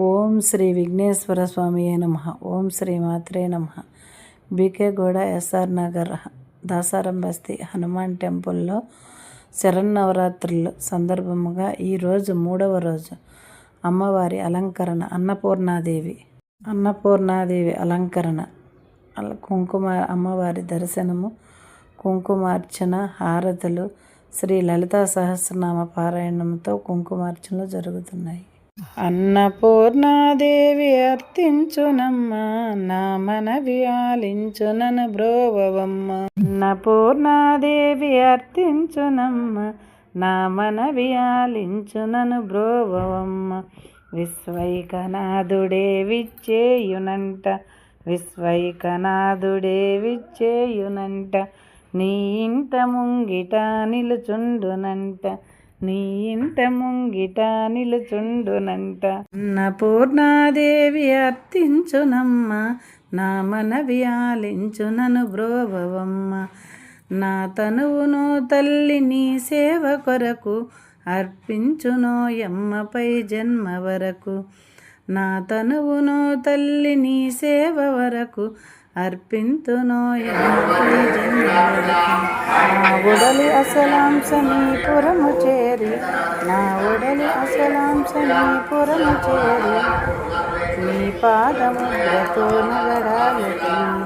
ఓం శ్రీ విఘ్నేశ్వర స్వామి నమ. ఓం శ్రీ మాత్రే నమ. బీకేగూడ ఎస్ఆర్ నగర్ దాసారం బస్తీ హనుమాన్ టెంపుల్లో శరన్నవరాత్రులు సందర్భముగా ఈరోజు మూడవ రోజు. అమ్మవారి అలంకరణ అన్నపూర్ణాదేవి అన్నపూర్ణాదేవి అలంకరణ అల- కుంకుమ అమ్మవారి దర్శనము కుంకుమార్చన హారతులు శ్రీ లలితా సహస్రనామ పారాయణంతో కుంకుమార్చనలు జరుగుతున్నాయి. అన్నపూర్ణాదేవి అర్థించునమ్మ నా మనవి ఆలించునను బ్రోవమ్మ అన్నపూర్ణాదేవి అర్థించునమ్మ నా మనవి ఆలించునను బ్రోవమ్మ విశ్వైకనాథుడే విచ్చేయునంట విశ్వైకనాథుడే విచ్చేయునంట నీ ఇంట ముంగిట నిలుచుండునంట నీ ఇంట ముంగిట నిలుచుండునంట. అన్నపూర్ణాదేవి అర్థించునమ్మ నా మనవి ఆలించునను బ్రోవమ్మ నా తనువును తల్లి నీ సేవ కొరకు అర్పించునో ఎమ్మపై జన్మ వరకు. నా తనువును తల్లి నీ సేవ వరకు అర్పింతునో ఎమ్మపై జన్మ వరకు. నా ఉడలి అసలాంశ నీ చేరి. నా ఉడలి అసలాంశ నీ చేరి. నీ పాదముద్రతో నగడాలి తల్లి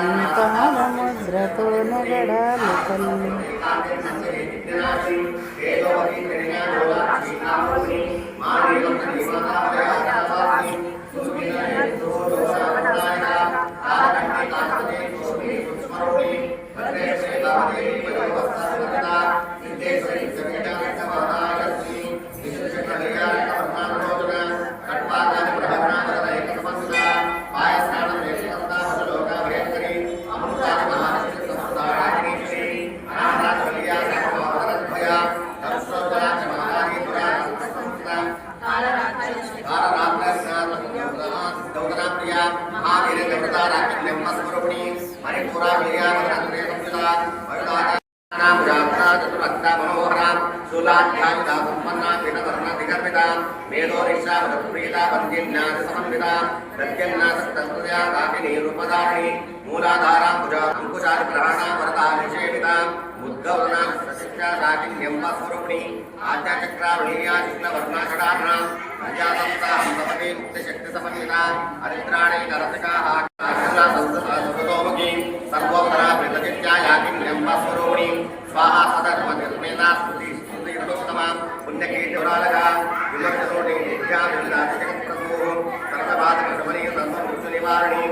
నీ పాదముద్రతో నగడాలి తల్లి Thank you. महावीरदेवताराकिण्यम्बस्वरूपिणी मणिपुराविलयानन्दुरेसंयुतां वरुदानां जात्रा चतुरक्ता मनोहरां शूलाध्यायुधा सम्पन्नां विनवर्णविगर्भितां मेधोरिषा वदप्रीता वन्द्यन्यासमन्वितां प्रत्यन्नासक्तस्तुया काकिनीरूपदारिणी मूलाधारां भुजा अङ्कुशादिग्रहाणां वरदा निषेवितां उद्गवनां सशिक्षा साकिण्यम्बस्वरूपिणी आद्याचक्रा विलया शुक्लवर्णाषडार्णां प्रजासप्ताहं అరిద్రాణై నరసికాః సంతోముఖి సర్వోత్తరా ప్రతిత్యాయాకిన్యం స్వరూపిణి స్వాహా సదర్మనిర్మేనా స్తుతి స్తుతి ఋతుత్తమా పుణ్యకీర్తివరాలగా విమర్శతోటి నిత్యా విలాసజగత్ప్రభు సర్వబాధక శమనీ సర్వమృత్యు నివారణి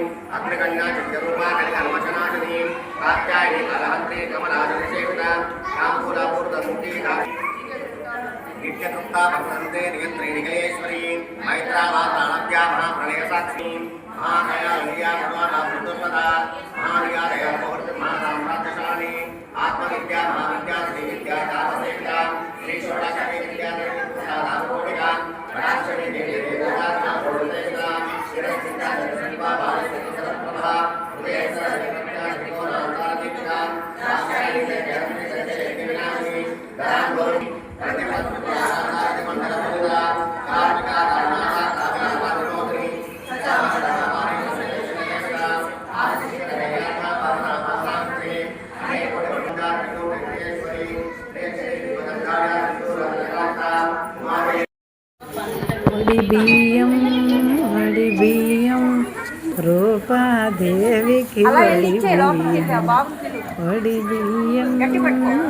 నిత్యతృప్తా భక్తంతే నియంత్రి నిఖిలేశ్వరి మైత్రావాతానవ్యా మహాప్రళయ సాక్షి మహాకయా విద్యా భగవాన్ మృదుర్వద మహావిద్యాలయ ముహూర్తి మహాసామ్రాజ్యశాలి ఆత్మవిద్యా మహావిద్యా శ్రీ విద్యా తాపసేవిత శ్రీ షోడశమి విద్యా నామకోటిక కటాక్షమి దేవి దేవతా నామకోటిక శిరస్థిత దర్శనివా బాలస్థితి సరప్రభ హృదయ సరస్వతి త్రికోణాంతరదీపిక సాక్షాయి జగన్మి బియ్యం వడి బియ్యం రూపాదేవికి వడి బియ్యం. వడి బియ్యం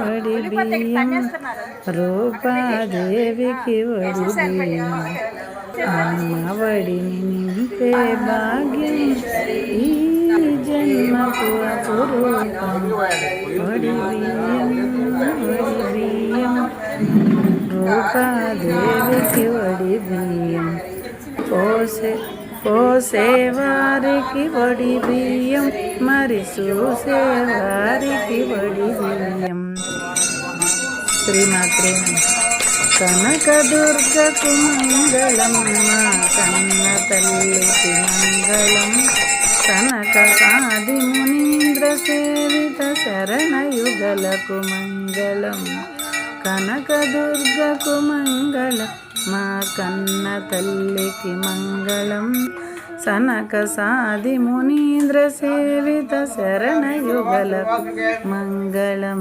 వడి బియ్యం రూపాదేవికి వడి బియ్యం. అమ్మ వడిని నింపే భాగ్యం ఈ జన్మకు అపురూపం. వడి బియ్యం వడి బియ్యం రూపాదేవికి వడి పోసే పోసేవారికి వడి బియ్యం మరి చూసేవారికి వడి బియ్యం. శ్రీమాత్రే కనకదుర్గకు మంగళం కన్న తల్లికి మంగళం. కనక సాది మునీంద్ర సేవిత శరణయుగలకు మంగళం. కనకదుర్గకు మంగళం. మా కన్న తల్లికి మంగళం సనక సాది మునీంద్ర సేవిత శరణయుగలకు మంగళం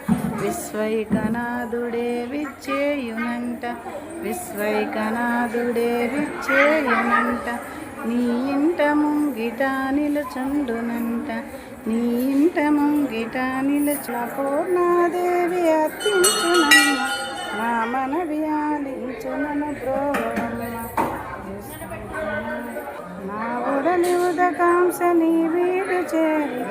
విశ్వైకనాథుడే విచ్చేయునంట విశ్వైకనాథుడే విచ్చేయునంట నీ ఇంట ముంగిట నిలుచుండునంట నీ ఇంట ముంగిట నిలుచు పూర్ణాదేవి అర్పించునమ్మ నా మనవి ఆలించునను బ్రోభవమ్మ నా ఉడలి ఉదకాంశ నీ వీడు చేరి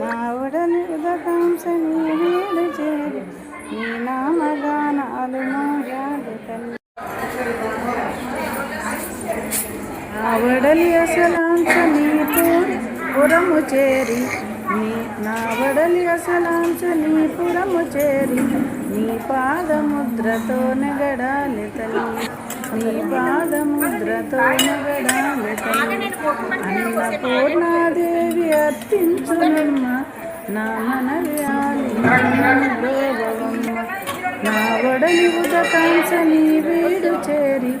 నా ఉడలి ఉదకాంశ నీ వీడు చేరి నీ నామగానాలు మోగాలు తల్లి నా వడలి అసలాంశ నీ పురము చేరి నీ నా వడలి అసలాంశ నీ పురము చేరి నీ పాదముద్రతో నెగడాలి తల్లి నీ పాదముద్రతో నెగడాలి తల్లి. అన్నపూర్ణాదేవి అర్పించునమ్మ నా మనవి ఆలించమ్మ నా వడలి ఉదకాంశ నీ వీడు చేరి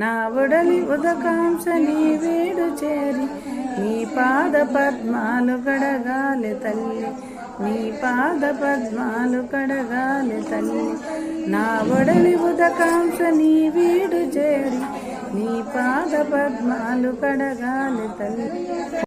నా ఒడలి ఉదకాంశ నీ వేడు చేరి నీ పాద పద్మాలు కడగాలి తల్లి నీ పాద పద్మాలు కడగాలి తల్లి. నా ఒడలి ఉదకాంశ నీ వీడు చేరి నీ పాద పద్మాలు కడగాలి తల్లి.